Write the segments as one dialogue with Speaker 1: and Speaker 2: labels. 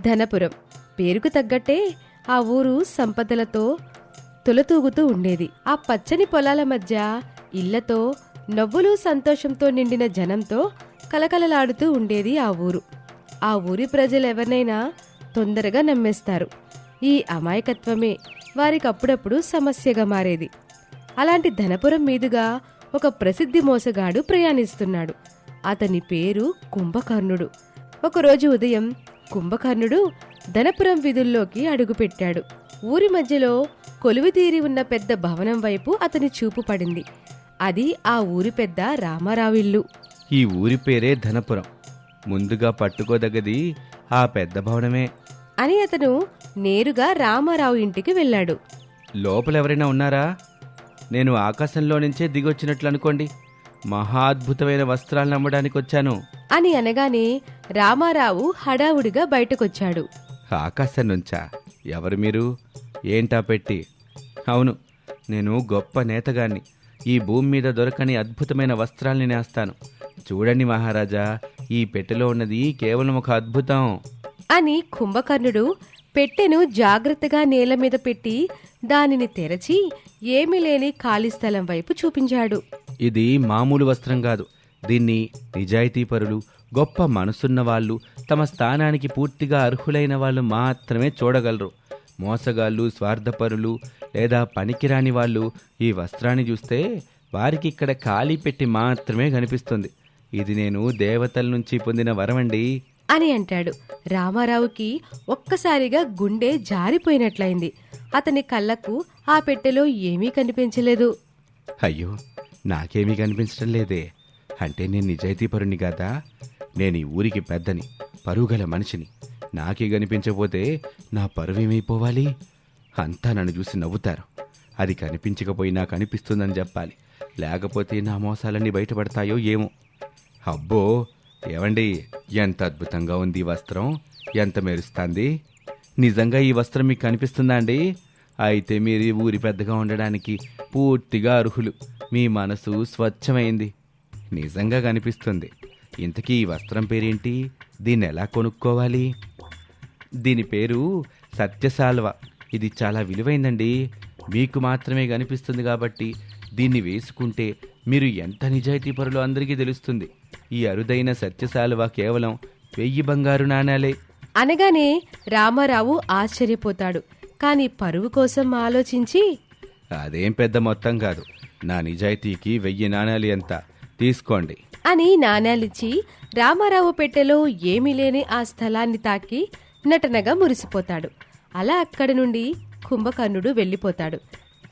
Speaker 1: ధనపురం. పేరుకు తగ్గట్టే ఆ ఊరు సంపదలతో తులతూగుతూ ఉండేది. ఆ పచ్చని పొలాల మధ్య ఇళ్ళతో నవ్వులు సంతోషంతో నిండిన జనంతో కలకలలాడుతూ ఉండేది ఆ ఊరు. ఆ ఊరి ప్రజలు ఎవరినైనా తొందరగా నమ్మేస్తారు. ఈ అమాయకత్వమే వారికి అప్పుడప్పుడు సమస్యగా మారేది. అలాంటి ధనపురం మీదుగా ఒక ప్రసిద్ధి మోసగాడు ప్రయాణిస్తున్నాడు. అతని పేరు కుంభకర్ణుడు. ఒకరోజు ఉదయం కుంభకర్ణుడు ధనపురం వీధుల్లోకి అడుగుపెట్టాడు. ఊరి మధ్యలో కొలువుతీరి ఉన్న పెద్ద భవనం వైపు అతని చూపు పడింది. అది ఆ ఊరి పెద్ద రామారావు ఇల్లు
Speaker 2: ఈ ఊరి పేరే ధనపురం. ముందుగా పట్టుకోదగ్గది ఆ పెద్ద భవనమే.
Speaker 1: అని అతను నేరుగా రామారావు ఇంటికి వెళ్ళాడు.
Speaker 2: లోపల ఎవరైనా ఉన్నారా? నేను ఆకాశంలో నుంచే దిగొచ్చినట్లు అనుకోండి. మహా అద్భుతమైన వస్త్రాలను అమ్మడానికి వచ్చాను
Speaker 1: అని అనగానే రామారావు హడావుడిగా బయటకొచ్చాడు.
Speaker 2: ఆకాశం నుంచా ఎవరు మీరు? ఏంటా పెట్టి? అవును నేను గొప్ప నేతగాన్ని. ఈ భూమి మీద దొరకని అద్భుతమైన వస్త్రాల్ని నేస్తాను. చూడండి మహారాజా ఈ పెట్టెలో ఉన్నది కేవలం ఒక అద్భుతం.
Speaker 1: అని కుంభకర్ణుడు పెట్టెను జాగ్రత్తగా నేల మీద పెట్టి దానిని తెరచి ఏమీ లేని ఖాళీ స్థలం వైపు చూపించాడు.
Speaker 2: ఇది మామూలు వస్త్రం కాదు. దీన్ని నిజాయితీపరులు గొప్ప మనసున్న వాళ్ళు తమ స్థానానికి పూర్తిగా అర్హులైన వాళ్ళు మాత్రమే చూడగలరు. మోసగాళ్ళు స్వార్థపరులు లేదా పనికిరాని వాళ్ళు ఈ వస్త్రాన్ని చూస్తే వారికి ఇక్కడ ఖాళీ పెట్టి మాత్రమే కనిపిస్తుంది. ఇది నేను దేవతల నుంచి పొందిన వరమండి.
Speaker 1: అని అంటాడు. రామారావుకి ఒక్కసారిగా గుండె జారిపోయినట్లయింది. అతని కళ్ళకు ఆ పెట్టెలో ఏమీ కనిపించలేదు.
Speaker 2: అయ్యో నాకేమీ కనిపించడం లేదే. అంటే నేను నిజాయితీపరుని కదా? నేను ఈ ఊరికి పెద్దని పరుగల మనిషిని. నాకే కనిపించకపోతే నా పరువేమైపోవాలి? అంతా నన్ను చూసి నవ్వుతారు. అది కనిపించకపోయినా కనిపిస్తుందని చెప్పాలి. లేకపోతే నా మోసాలన్నీ బయటపడతాయో ఏమో. అబ్బో ఏమండి ఎంత అద్భుతంగా ఉంది ఈ వస్త్రం. ఎంత మెరుస్తుంది. నిజంగా ఈ వస్త్రం మీకు కనిపిస్తుందా అండి? అయితే మీరు ఈ ఊరి పెద్దగా ఉండడానికి పూర్తిగా అర్హులు. మీ మనసు స్వచ్ఛమైంది. నిజంగా కనిపిస్తుంది. ఇంతకీ ఈ వస్త్రం పేరేంటి? దీన్ని ఎలా కొనుక్కోవాలి? దీని పేరు సత్యసాల్వ. ఇది చాలా విలువైందండి. మీకు మాత్రమే కనిపిస్తుంది కాబట్టి దీన్ని వేసుకుంటే మీరు ఎంత నిజాయితీపరులో అందరికీ తెలుస్తుంది. ఈ అరుదైన సత్యసాల్వ కేవలం వెయ్యి బంగారు నాణాలే.
Speaker 1: అనగానే రామారావు ఆశ్చర్యపోతాడు. కాని పరువు కోసం ఆలోచించి
Speaker 2: అదేం పెద్ద మొత్తం కాదు. నా నిజాయితీకి వెయ్యి నాణాలు ఎంత? తీసుకోండి.
Speaker 1: అని నాణాలిచ్చి రామారావు పెట్టెలో ఏమీ లేని ఆ స్థలాన్ని తాకి నటనగా మురిసిపోతాడు. అలా అక్కడి నుండి కుంభకర్ణుడు వెళ్ళిపోతాడు.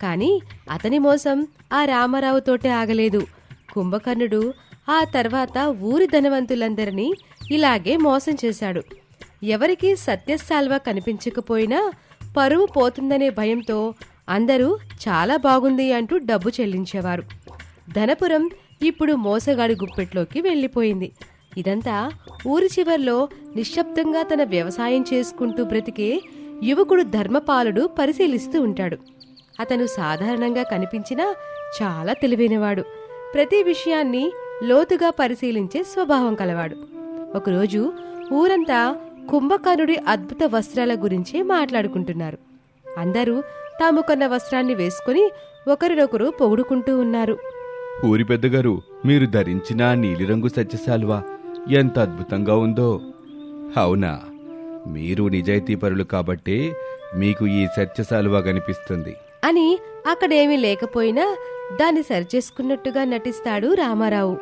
Speaker 1: కాని అతని మోసం ఆ రామారావుతోటే ఆగలేదు. కుంభకర్ణుడు ఆ తర్వాత ఊరి ధనవంతులందరినీ ఇలాగే మోసం చేశాడు. ఎవరికీ సత్యశాల్వ కనిపించకపోయినా పరువు పోతుందనే భయంతో అందరూ చాలా బాగుంది అంటూ డబ్బు చెల్లించేవారు. ధనపురం ఇప్పుడు మోసగాడి గుప్పెట్లోకి వెళ్ళిపోయింది. ఇదంతా ఊరి చివర్లో నిశ్శబ్దంగా తన వ్యవసాయం చేసుకుంటూ బ్రతికే యువకుడు ధర్మపాలుడు పరిశీలిస్తూ ఉంటాడు. అతను సాధారణంగా కనిపించినా చాలా తెలివైనవాడు. ప్రతి విషయాన్ని లోతుగా పరిశీలించే స్వభావం కలవాడు. ఒకరోజు ఊరంతా కుంభకర్ణుడి అద్భుత వస్త్రాల గురించే మాట్లాడుకుంటున్నారు. అందరూ తాము కొన్న వస్త్రాన్ని వేసుకుని ఒకరినొకరు పొగుడుకుంటూ ఉన్నారు.
Speaker 2: ఊరి పెద్దగారు మీరు ధరించిన నీలిరంగు సత్యసాల్వా ఎంత అద్భుతంగా ఉందో. అవునా మీరు నిజాయితీపరులు కాబట్టే మీకు ఈ సత్యసాల్వా కనిపిస్తుంది.
Speaker 1: అని అక్కడేమీ లేకపోయినా దాన్ని సరిచేసుకున్నట్టుగా నటిస్తాడు రామారావు.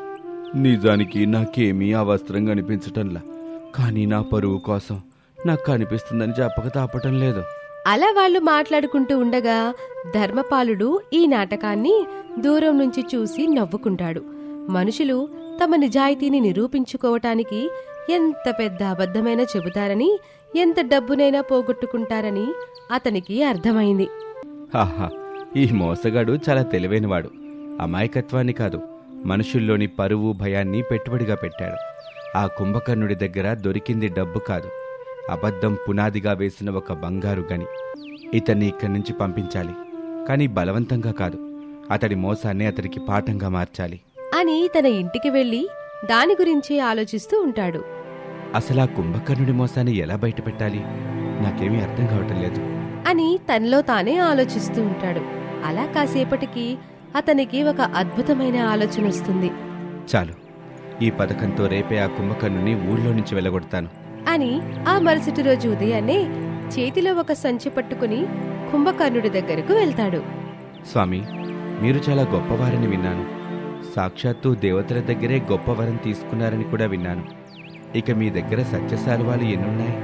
Speaker 2: నిజానికి నాకేమీ ఆ వస్త్రం కనిపించటంలా కానీ నా పరువు కోసం నాకు కనిపిస్తుందని చెప్పక తాపటం లేదు.
Speaker 1: అలా వాళ్ళు మాట్లాడుకుంటూ ఉండగా ధర్మపాలుడు ఈ నాటకాన్ని దూరం నుంచి చూసి నవ్వుకుంటాడు. మనుషులు తమ నిజాయితీని నిరూపించుకోవటానికి ఎంత పెద్ద అబద్ధమైనా చెబుతారని ఎంత డబ్బునైనా పోగొట్టుకుంటారని అతనికి అర్థమైంది.
Speaker 2: హాహా ఈ మోసగాడు చాలా తెలివైనవాడు. అమాయకత్వాన్ని కాదు మనుషుల్లోని పరువు భయాన్ని పెట్టుబడిగా పెట్టాడు. ఆ కుంభకర్ణుడి దగ్గర దొరికింది డబ్బు కాదు. అబద్ధం పునాదిగా వేసిన ఒక బంగారు గని. ఇతన్ని ఇక్కడి నుంచి పంపించాలి. కానీ బలవంతంగా కాదు. అతడి మోసాన్ని అతడికి పాఠంగా మార్చాలి.
Speaker 1: అని తన ఇంటికి వెళ్ళి దాని గురించి ఆలోచిస్తూ ఉంటాడు.
Speaker 2: అసలు ఆ కుంభకర్ణుడి మోసాన్ని ఎలా బయట పెట్టాలి? నాకేమీ అర్థం కావటం లేదు.
Speaker 1: అని తనలో తానే ఆలోచిస్తూ ఉంటాడు. అలా కాసేపటికి అతనికి ఒక అద్భుతమైన ఆలోచన వస్తుంది.
Speaker 2: చాలు. ఈ పథకంతో రేపే ఆ కుంభకర్ణుని ఊళ్ళో నుంచి వెళ్ళగొడతాను.
Speaker 1: అని ఆ మరుసటి రోజు ఉదయాన్నే చేతిలో ఒక సంచి పట్టుకుని కుంభకర్ణుడి దగ్గరకు వెళ్తాడు.
Speaker 2: స్వామి మీరు చాలా గొప్పవారని విన్నాను. సాక్షాత్తు దేవతల దగ్గరే గొప్ప వరం తీసుకున్నారని కూడా విన్నాను. ఇక మీ దగ్గర సత్యశాలువాలు ఎన్నున్నాయి?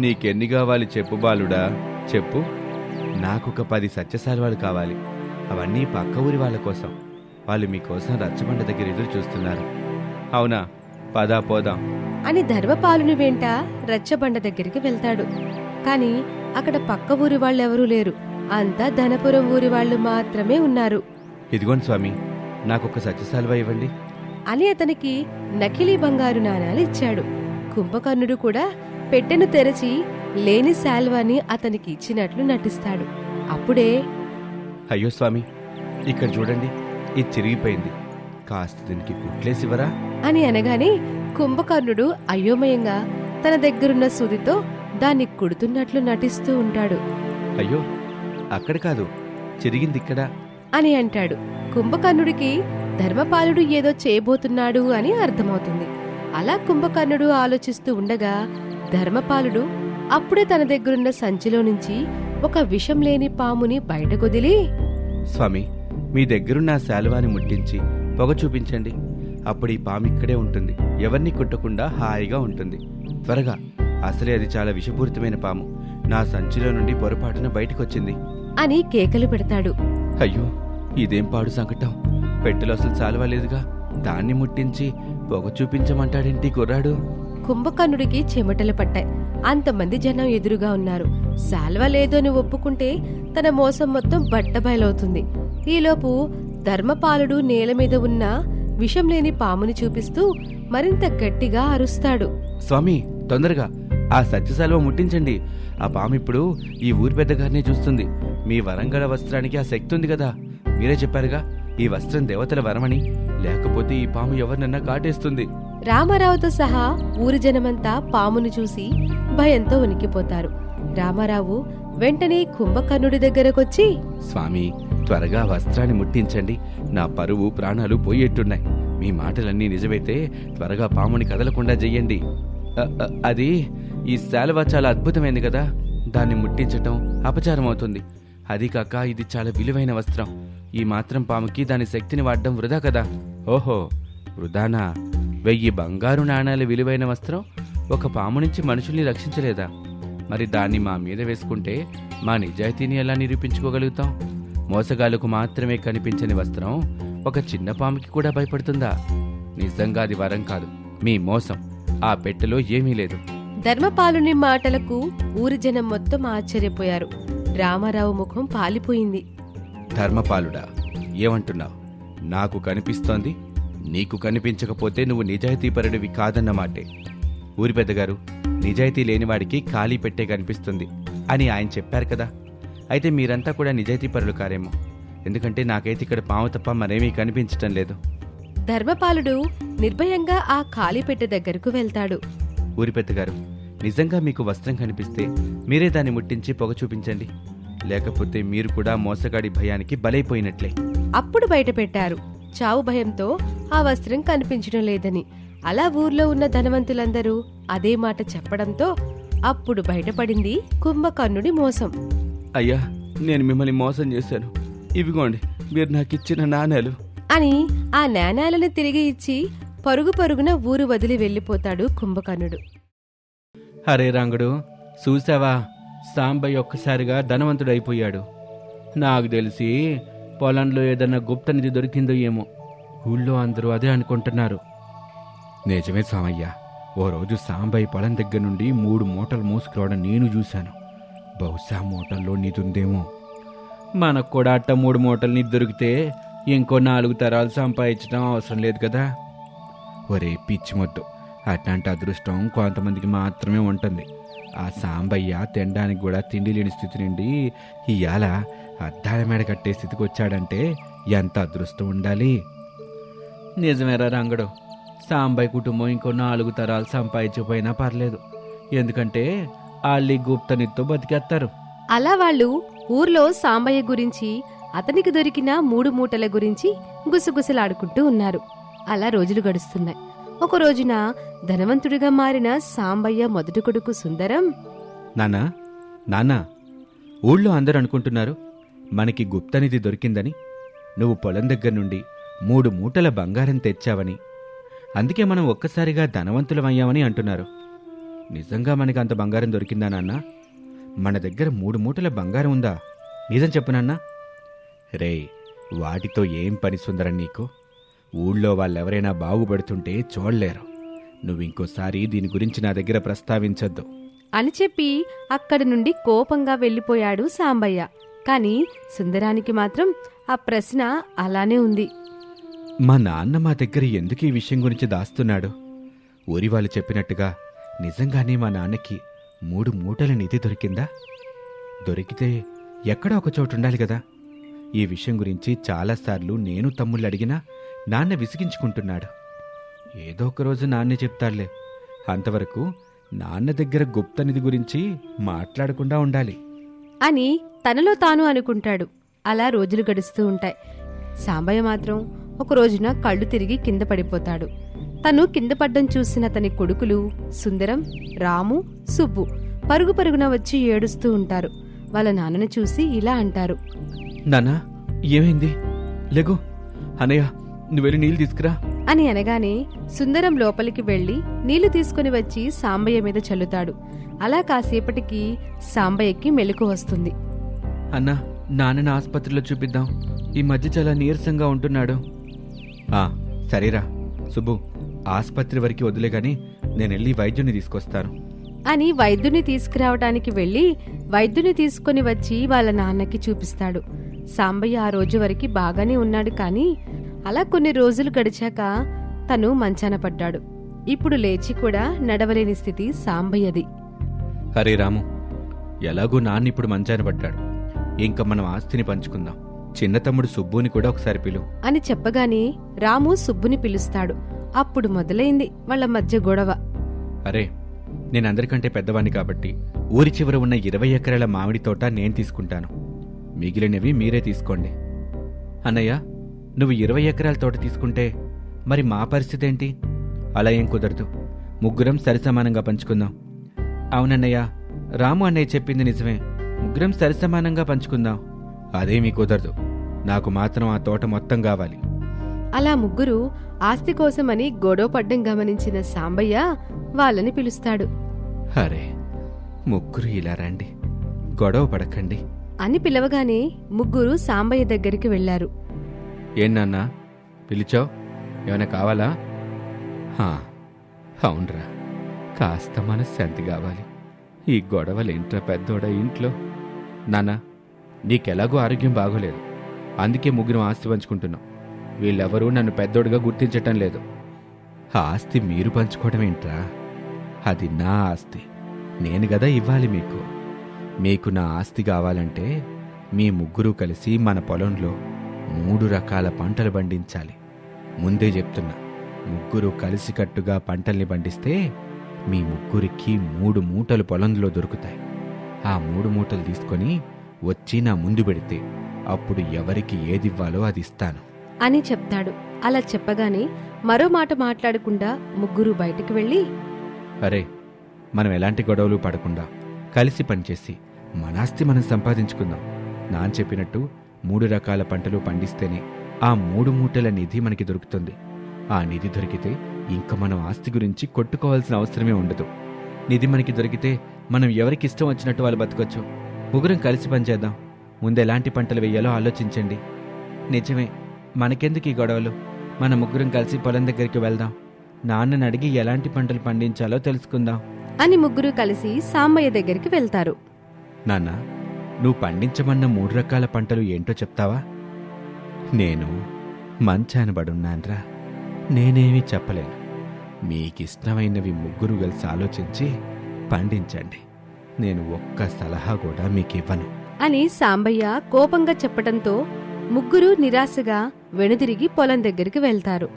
Speaker 2: నీకెన్ని కావాలి చెప్పు బాలుడా. చెప్పు. నాకొక పది సత్యశాలువాలు కావాలి. అవన్నీ పక్క ఊరి వాళ్ళ కోసం. వాళ్ళు మీకోసం రచ్చబండ దగ్గర ఎదురు చూస్తున్నారు. అవునా? పదా పోదాం.
Speaker 1: అని ధర్మపాలుని వెంట రచ్చబండ దగ్గరికి వెళ్తాడు. కాని అక్కడ పక్క ఊరి వాళ్ళెవరూ లేరు. అంతా ధనపురం ఊరి వాళ్ళు మాత్రమే ఉన్నారు.
Speaker 2: ఇదిగోండి స్వామి నాకొక సత్యశాలువ ఇవ్వండి.
Speaker 1: అని అతనికి నకిలీ బంగారు నాణాలు ఇచ్చాడు. కుంభకర్ణుడు కూడా పెట్టెను తెరచి లేని శాల్వాని అతనికి ఇచ్చినట్లు నటిస్తాడు. అప్పుడే
Speaker 2: అయ్యో స్వామి ఇక్కడ చూడండి ఇది చిరిగిపోయింది. కాస్త దీనికి కుట్లేసివరా
Speaker 1: అని అనగానే కుంభకర్ణుడు అయోమయంగా తన దగ్గరున్న సూదితో దాన్ని కుడుతున్నట్లు నటిస్తూ ఉంటాడు.
Speaker 2: అయ్యో అక్కడ కాదు చిరిగింది ఇక్కడ
Speaker 1: అని అంటాడు. కుంభకర్ణుడికి ధర్మపాలుడు ఏదో చేయబోతున్నాడు అని అర్థమవుతుంది. అలా కుంభకర్ణుడు ఆలోచిస్తూ ఉండగా ధర్మపాలుడు అప్పుడే తన దగ్గరున్న సంచిలో నుంచి ఒక విషం లేని పాముని బయటకొదిలి
Speaker 2: స్వామి మీ దగ్గరున్న శాలువాని ముట్టించి పొగ చూపించండి. అప్పుడు ఈ పాము ఇక్కడే ఉంటుంది. ఎవరిని కుట్టకుండా హాయిగా ఉంటుంది. త్వరగా. అసలే అది చాలా విషపూరితమైన పాము. నా సంచిలో నుండి పొరపాటున బయటకొచ్చింది.
Speaker 1: అని కేకలు పెడతాడు.
Speaker 2: అయ్యో ఇదేం పాడు సంకటం? పెట్టెలో అసలు శాలువా లేదుగా దాన్ని ముట్టించి పొగ చూపించమంటాడేంటి కుర్రాడు?
Speaker 1: కుంభకర్ణుడికి చెమటలు పట్టాయి. అంతమంది జనం ఎదురుగా ఉన్నారు. శాల్వ లేదు అని ఒప్పుకుంటే తన మోసం మొత్తం బట్టబయలవుతుంది. ఈలోపు ధర్మపాలుడు నేల మీద ఉన్న విషం లేని పాముని చూపిస్తూ మరింత గట్టిగా అరుస్తాడు.
Speaker 2: స్వామి తొందరగా. ఆ సత్యశాలువ ముట్టించండి. ఆ పాము ఇప్పుడు ఈ ఊరి పెద్దగారినే చూస్తుంది. మీ వరంగల వస్త్రానికి ఆ శక్తి ఉంది కదా. మీరే చెప్పారుగా ఈ వస్త్రం దేవతల వరమని. లేకపోతే ఈ పాము ఎవరినన్నా కాటేస్తుంది.
Speaker 1: రామారావుతో సహా ఊరి జనమంతా పామును చూసి భయంతో ఉనికిపోతారు రామారావు వెంటనే కుంభకర్ణుడి దగ్గరకొచ్చి
Speaker 2: స్వామి త్వరగా వస్త్రాన్ని ముట్టించండి. నా పరువు ప్రాణాలు పోయేట్టున్నాయి. మీ మాటలన్నీ నిజమైతే త్వరగా పాముని కదలకుండా చెయ్యండి అది ఈ శాలువ చాలా అద్భుతమైంది కదా. దాన్ని ముట్టించటం అపచారం అవుతుంది అది కాక ఇది చాలా విలువైన వస్త్రం. ఈ మాత్రం పాముకి దాని శక్తిని వాడడం వృధా కదా. ఓహో వృధానా? వెయ్యి బంగారు నాణాల విలువైన వస్త్రం? ఒక పాము నుంచి మనుషుల్ని రక్షించలేదా? మరి దాన్ని మా మీద వేసుకుంటే మా నిజాయితీని ఎలా నిరూపించుకోగలుగుతాం? మోసగాళ్ళకు మాత్రమే కనిపించని వస్త్రం ఒక చిన్న పాముకి కూడా భయపడుతుందా? నిజంగా అది వరం కాదు. మీ మోసం. ఆ పెట్టెలో ఏమీ లేదు.
Speaker 1: ధర్మపాలుని మాటలకు ఊరి జనం మొత్తం ఆశ్చర్యపోయారు. రామారావు ముఖం పాలిపోయింది.
Speaker 2: ధర్మపాలుడా ఏమంటున్నావు? నాకు కనిపిస్తోంది. నీకు కనిపించకపోతే నువ్వు నిజాయితీపరుడివి కాదన్నమాటే ఊరి పెద్దగారు నిజాయితీ లేనివాడికి ఖాళీ పెట్టే కనిపిస్తుంది అని ఆయన చెప్పారు కదా. అయితే మీరంతా కూడా నిజాయితీపరులు కారేమో. ఎందుకంటే నాకైతే ఇక్కడ పాము తప్ప మరేమీ కనిపించటం లేదు.
Speaker 1: ధర్మపాలుడు నిర్భయంగా ఆ ఖాళీ పెట్టె దగ్గరకు వెళ్తాడు.
Speaker 2: ఊరి పెద్దగారు నిజంగా మీకు వస్త్రం కనిపిస్తే మీరే దాన్ని ముట్టించి పొగ చూపించండి. లేకపోతే మీరు కూడా మోసగాడి భయానికి బలైపోయినట్లే.
Speaker 1: అప్పుడు బయట పెట్టారు చావు భయంతో ఆ వస్త్రం కనిపించడం లేదని. అలా ఊర్లో ఉన్న ధనవంతులందరూ అదే మాట చెప్పడంతో అప్పుడు బయటపడింది కుంభకర్ణుడి మోసం.
Speaker 2: అయ్యా నేను మిమ్మల్ని మోసం చేశాను. ఇవిగోండి మీరు నాకు ఇచ్చిన నాణేలు.
Speaker 1: అని ఆ నాణాలను తిరిగి ఇచ్చి పరుగు పరుగున ఊరు వదిలి వెళ్ళిపోతాడు కుంభకర్ణుడు.
Speaker 2: అరే రంగడు చూసావా సాంబయ్య ఒక్కసారిగా ధనవంతుడైపోయాడు. నాకు తెలిసి పొలంలో ఏదన్నా గుప్త నిధి దొరికిందో ఏమో. ఊళ్ళో అందరూ అదే అనుకుంటున్నారు. నిజమే సామయ్య ఓ రోజు సాంబయ్య పొలం దగ్గర నుండి మూడు మూటలు మోసుకురావడం నేను చూశాను. బహుశా మూటల్లో నిధి మనకు కూడా అట్ట మూడు మూటలు నిధి దొరికితే ఇంకో నాలుగు తరాలు సంపాదించడం అవసరం లేదు కదా. ఒరే పిచ్చిమొద్దు అట్లాంటి అదృష్టం కొంతమందికి మాత్రమే ఉంటుంది. ఆ సాంబయ్య తినడానికి కూడా తిండి లేని స్థితి నుండి ఇవాళ అద్దాల మేడ కట్టే స్థితికి వచ్చాడంటే ఎంత అదృష్టం ఉండాలి? నిజమేరా రంగడు సాంబాయి కుటుంబం ఇంకో నాలుగు తరాలు సంపాదించకపోయినా పర్లేదు. ఎందుకంటే ఈ గుప్తనితో బతికేస్తారు
Speaker 1: అలా వాళ్ళు ఊర్లో సాంబయ్య గురించి అతనికి దొరికిన మూడు మూటల గురించి గుసగుసలాడుకుంటూ ఉన్నారు. అలా రోజులు గడుస్తున్నాయి. ఒక రోజున ధనవంతుడిగా మారిన సాంబయ్య మొదటి కొడుకు సుందరం
Speaker 2: నానా నాన్నా ఊళ్ళో అందరూ అనుకుంటున్నారు మనకి గుప్తనిధి దొరికిందని. నువ్వు పొలం దగ్గర నుండి మూడు మూటల బంగారం తెచ్చావని. అందుకే మనం ఒక్కసారిగా ధనవంతులమయ్యామని అంటున్నారు. నిజంగా మనకి అంత బంగారం దొరికిందా నాన్న? మన దగ్గర మూడు మూటల బంగారం ఉందా? నిజం చెప్పు నాన్న. రే వాటితో ఏం పని సుందరం నీకు? ఊళ్ళో వాళ్ళెవరైనా బాగుపడుతుంటే చూడలేరు. నువ్వు ఇంకోసారి దీని గురించి నా దగ్గర ప్రస్తావించొద్దు.
Speaker 1: అని చెప్పి అక్కడి నుండి కోపంగా వెళ్ళిపోయాడు సాంబయ్య. కాని సుందరానికి మాత్రం ఆ ప్రశ్న అలానే ఉంది.
Speaker 2: మా నాన్న మా దగ్గర ఎందుకు ఈ విషయం గురించి దాస్తున్నాడు? ఊరి వాళ్ళు చెప్పినట్టుగా నిజంగానే మా నాన్నకి మూడు మూటల నిధి దొరికిందా? దొరికితే ఎక్కడో ఒక చోటు ఉండాలి కదా. ఈ విషయం గురించి చాలాసార్లు నేను తమ్ముళ్ళు అడిగినా నాన్న విసిగించుకుంటున్నాడు. ఏదో ఒక రోజు నాన్నే చెప్తాడులే అంతవరకు నాన్న దగ్గర గుప్త నిధి గురించి మాట్లాడకుండా ఉండాలి.
Speaker 1: అని తనలో తాను అనుకుంటాడు. అలా రోజులు గడుస్తూ ఉంటాయి. సాంబయ్య మాత్రం ఒక రోజున కళ్ళు తిరిగి కింద పడిపోతాడు. తను కింద పడ్డం చూసిన అతని కొడుకులు సుందరం రాము సుబ్బు పరుగు పరుగున వచ్చి ఏడుస్తూ ఉంటారు. వాళ్ళ నాన్నను చూసి ఇలా అంటారు.
Speaker 2: నాన్నా ఏమైంది? లేగు. అనయ్య నువ్వు వెళ్ళి నీళ్ళు తీసుకురా.
Speaker 1: అని అనగానే సుందరం లోపలికి వెళ్ళి నీళ్ళు తీసుకుని వచ్చి సాంబయ్య మీద చల్లుతాడు. అలా కాసేపటికి సాంబయ్యకి మెలకు వస్తుంది.
Speaker 2: అన్నా నాన్నని ఆసుపత్రిలో చూపిద్దాం. ఈ మధ్య చాలా నీరసంగా ఉంటున్నాడు. ఆ సరేరా. సుబ్బు ఆసుపత్రి వరకు వదిలే గాని నేను వెళ్ళి వైద్యుని తీసుకొస్తాను.
Speaker 1: అని వైద్యుని తీసుకురావడానికి వెళ్ళి వైద్యుని తీసుకుని వచ్చి వాళ్ళ నాన్నకి చూపిస్తాడు. సాంబయ్య ఆ రోజు వరకు బాగానే ఉన్నాడు కానీ అలా కొన్ని రోజులు గడిచాక తను మంచాన పడ్డాడు. ఇప్పుడు లేచి కూడా నడవలేని స్థితి సాంబయ్యది.
Speaker 2: హరే రాము ఎలాగో నాన్న ఇప్పుడు మంచాన పడ్డాడు. ఇంకా మనం ఆస్తిని పంచుకుందాం. చిన్న తమ్ముడు సుబ్బుని కూడా ఒకసారి పిలు.
Speaker 1: అని చెప్పగానే రాము సుబ్బుని పిలుస్తాడు. అప్పుడు మొదలైంది వాళ్ళ మధ్య గొడవ.
Speaker 2: అరే నేను అందరికంటే పెద్దవాణ్ణి కాబట్టి ఊరి చివర ఉన్న ఇరవై ఎకరాల మామిడి తోట నేను తీసుకుంటాను. మిగిలినవి మీరే తీసుకోండి. అన్నయ్య నువ్వు ఇరవై ఎకరాల తోట తీసుకుంటే మరి మా పరిస్థితి ఏంటి? అలా ఏం కుదరదు. ముగ్గురం సరిసమానంగా పంచుకుందాం. అవునన్నయ్య రాము అన్నయ్య చెప్పింది నిజమే. ముగ్గురం సరిసమానంగా పంచుకుందాం. అదేమీ కుదరదు. నాకు మాత్రం ఆ తోట మొత్తం కావాలి.
Speaker 1: అలా ముగ్గురు ఆస్తి కోసమని గొడవ పడ్డం గమనించిన సాంబయ్య వాళ్ళని పిలుస్తాడు.
Speaker 2: అరే ముగ్గురు ఇలా రండి. గొడవ పడకండి.
Speaker 1: అని పిలవగానే ముగ్గురు సాంబయ్య దగ్గరికి వెళ్ళారు
Speaker 2: ఏం నాన్న? పిలిచావు? ఏమైనా కావాలా? హా, అవునరా. కాస్త మనశ్శాంతి కావాలి. ఈ గొడవలేంట్రా పెద్దోడ ఇంట్లో? నాన్న నీకెలాగో ఆరోగ్యం బాగోలేదు. అందుకే ముగ్గురు ఆస్తి పంచుకుంటున్నాం. వీళ్ళెవరూ నన్ను పెద్దోడుగా గుర్తించటం లేదు. ఆ ఆస్తి మీరు పంచుకోవడం ఏంట్రా? అది నా ఆస్తి. నేను గదా ఇవ్వాలి మీకు. మీకు నా ఆస్తి కావాలంటే మీ ముగ్గురు కలిసి మన పొలంలో మూడు రకాల పంటలు పండించాలి. ముందే చెప్తున్నా ముగ్గురు కలిసికట్టుగా పంటల్ని పండిస్తే మీ ముగ్గురికి మూడు మూటలు పొలంలో దొరుకుతాయి. ఆ మూడు మూటలు తీసుకొని వచ్చి నా ముందు పెడితే అప్పుడు ఎవరికి ఏదివ్వాలో అది ఇస్తాను.
Speaker 1: అని చెప్తాడు. అలా చెప్పగానే మరో మాట మాట్లాడకుండా ముగ్గురు బయటికి వెళ్ళి
Speaker 2: అరే మనం ఎలాంటి గొడవలు పడకుండా కలిసి పనిచేసి మన ఆస్తి మనం సంపాదించుకుందాం. నాన్న చెప్పినట్టు మూడు రకాల పంటలు పండిస్తేనే ఆ మూడు మూటల నిధి మనకి దొరుకుతుంది. ఆ నిధి దొరికితే ఇంకా మనం ఆస్తి గురించి కొట్టుకోవాల్సిన అవసరమే ఉండదు. నిధి మనకి దొరికితే మనం ఎవరికి ఇష్టం వచ్చినట్టు వాళ్ళు బతకొచ్చు? ముగ్గురం కలిసి పనిచేద్దాం. ముందు ఎలాంటి పంటలు వేయాలో ఆలోచించండి. నిజమే మనకెందుకు ఈ గొడవలు? మన ముగ్గురం కలిసి పొలం దగ్గరికి వెళ్దాం. నాన్నని అడిగి ఎలాంటి పంటలు పండించాలో తెలుసుకుందాం.
Speaker 1: అని ముగ్గురు కలిసి సాంబయ్య దగ్గరికి వెళ్తారు.
Speaker 2: నాన్న నువ్వు పండించమన్న మూడు రకాల పంటలు ఏంటో చెప్తావా? నేను మంచాన పడున్నాన్రా నేనేమీ చెప్పలేను. మీకిష్టమైనవి ముగ్గురు కలిసి ఆలోచించి పండించండి. నేను ఒక్క సలహా కూడా మీకివ్వను.
Speaker 1: అని సాంబయ్య కోపంగా చెప్పటంతో ముగ్గురు నిరాశగా వెనుదిరిగి పొలం దగ్గరికి వెళ్తారు.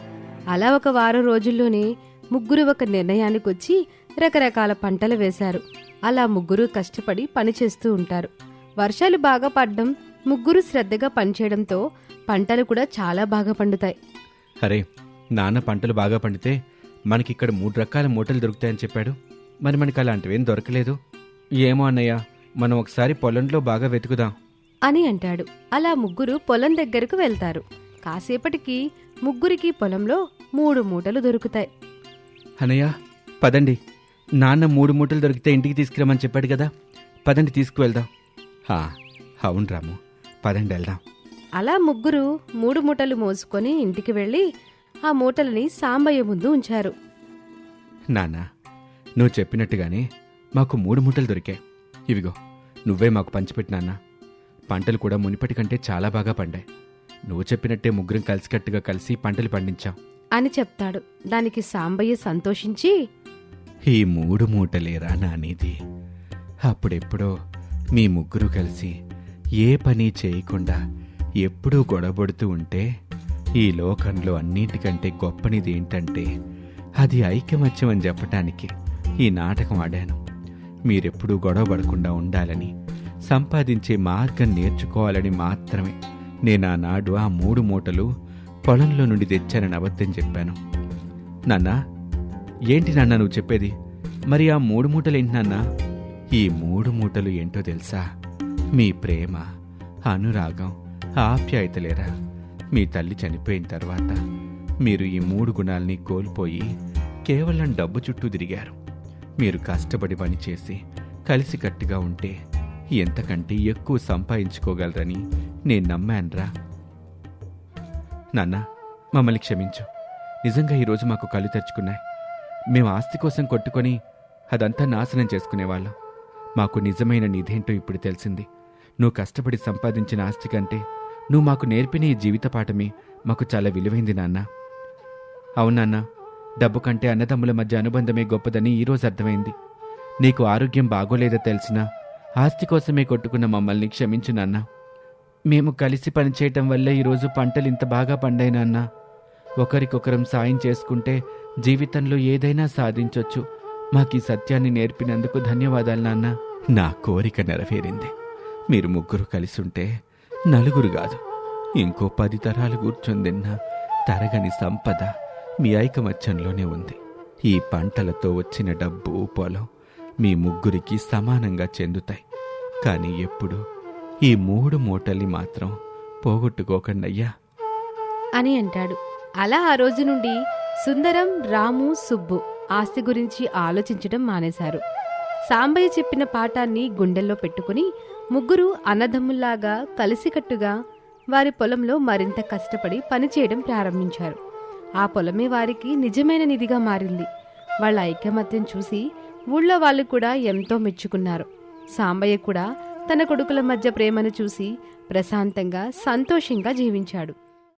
Speaker 1: అలా ఒక వారం రోజుల్లోనే ముగ్గురు ఒక నిర్ణయానికి వచ్చి రకరకాల పంటలు వేశారు. అలా ముగ్గురు కష్టపడి పనిచేస్తూ ఉంటారు. వర్షాలు బాగా పడ్డం ముగ్గురు శ్రద్ధగా పనిచేయడంతో పంటలు కూడా చాలా బాగా పండుతాయి.
Speaker 2: అరే నాన్న పంటలు బాగా పండితే మనకిక్కడ మూడు రకాల మూటలు దొరుకుతాయని చెప్పాడు. మరి మనకి అలాంటివేం దొరకలేదు. ఏమో అన్నయ్య మనం ఒకసారి పొలంలో బాగా వెతుకుదాం.
Speaker 1: అని అంటాడు. అలా ముగ్గురు పొలం దగ్గరకు వెళ్తారు. కాసేపటికి ముగ్గురికి పొలంలో మూడు మూటలు దొరుకుతాయి.
Speaker 2: అన్నయ్య పదండి. నాన్న మూడు మూటలు దొరికితే ఇంటికి తీసుకురమ్మని చెప్పాడు కదా. పదండి తీసుకువెళ్దాం. హా, అవును రాము. పదండి వెళ్దాం.
Speaker 1: అలా ముగ్గురు మూడు మూటలు మోసుకొని ఇంటికి వెళ్ళి ఆ మూటలని సాంబయ్య ముందు ఉంచారు.
Speaker 2: నాన్న నువ్వు చెప్పినట్టుగానే మాకు మూడు మూటలు దొరికాయి. ఇవిగో నువ్వే మాకు పంచిపెట్టినాన్న పంటలు కూడా మునిపటి కంటే చాలా బాగా పండాయి. నువ్వు చెప్పినట్టే ముగ్గురం కలిసికట్టుగా కలిసి పంటలు పండించాం.
Speaker 1: అని చెప్తాడు. దానికి సాంబయ్య సంతోషించి
Speaker 2: ఈ మూడు మూటలేరా నానిది? అప్పుడెప్పుడో మీ ముగ్గురు కలిసి ఏ పని చేయకుండా ఎప్పుడూ గొడవపడుతూ ఉంటే ఈ లోకంలో అన్నిటికంటే గొప్పనిది ఏంటంటే అది ఐకమత్యం అని చెప్పటానికి ఈ నాటకం ఆడాను. మీరెప్పుడూ గొడవ పడకుండా ఉండాలని సంపాదించే మార్గం నేర్చుకోవాలని మాత్రమే నేను ఆనాడు ఆ మూడు మూటలు పొలంలో నుండి తెచ్చానని అబద్ధం చెప్పాను. నాన్నా ఏంటి నాన్న నువ్వు చెప్పేది? మరి ఆ మూడు మూటలు ఏంటి నాన్న? ఈ మూడు మూటలు ఏంటో తెలుసా? మీ ప్రేమ అనురాగం ఆప్యాయతలేరా మీ తల్లి చనిపోయిన తర్వాత మీరు ఈ మూడు గుణాల్ని కోల్పోయి కేవలం డబ్బు చుట్టూ తిరిగారు. మీరు కష్టపడి పనిచేసి కలిసికట్టుగా ఉంటే ఎంతకంటే ఎక్కువ సంపాదించుకోగలరని నేను నమ్మానురా. నాన్న మమ్మల్ని క్షమించు. నిజంగా ఈరోజు మాకు కళ్ళు తెరుచుకున్నాయి. మేము ఆస్తి కోసం కొట్టుకొని అదంతా నాశనం చేసుకునేవాళ్ళం. మాకు నిజమైన నిధేంటో ఇప్పుడు తెలిసింది. నువ్వు కష్టపడి సంపాదించిన ఆస్తి కంటే నువ్వు మాకు నేర్పిన ఈ జీవిత పాఠమే మాకు చాలా విలువైంది నాన్న. అవునాన్నా డబ్బు కంటే అన్నదమ్ముల మధ్య అనుబంధమే గొప్పదని ఈరోజు అర్థమైంది. నీకు ఆరోగ్యం బాగోలేదో తెలిసినా ఆస్తి కోసమే కొట్టుకున్న మమ్మల్ని క్షమించు నాన్న. మేము కలిసి పనిచేయటం వల్లే ఈరోజు పంటలు ఇంత బాగా పండాయి నాన్న. ఒకరికొకరం సాయం చేసుకుంటే జీవితంలో ఏదైనా సాధించొచ్చు. మాకు ఈ సత్యాన్ని నేర్పినందుకు ధన్యవాదాలు నాన్న. నా కోరిక నెరవేరింది. మీరు ముగ్గురు కలిసి ఉంటే నలుగురు కాదు ఇంకో పది తరాలు కూర్చొందిన్న తరగని సంపద. మీ ఐకమత్యంలోనే ఉంది. ఈ పంటలతో వచ్చిన డబ్బు పొలం మీ ముగ్గురికి సమానంగా చెందుతాయి. కానీ ఎప్పుడు? ఈ మూడు మూటల్ని మాత్రం పోగొట్టుకోకండయ్యా.
Speaker 1: అని అంటాడు. అలా ఆ రోజు నుండి సుందరం రాము సుబ్బు ఆస్తి గురించి ఆలోచించడం మానేశారు. సాంబయ్య చెప్పిన పాఠాన్ని గుండెల్లో పెట్టుకుని ముగ్గురు అన్నదమ్ముల్లాగా కలిసికట్టుగా వారి పొలంలో మరింత కష్టపడి పనిచేయడం ప్రారంభించారు. ఆ పొలమే వారికి నిజమైన నిధిగా మారింది. వాళ్ళ ఐకమత్యం చూసి ఊళ్ళో వాళ్ళు కూడా ఎంతో మెచ్చుకున్నారు. సాంబయ్య కూడా తన కొడుకుల మధ్య ప్రేమను చూసి ప్రశాంతంగా సంతోషంగా జీవించాడు.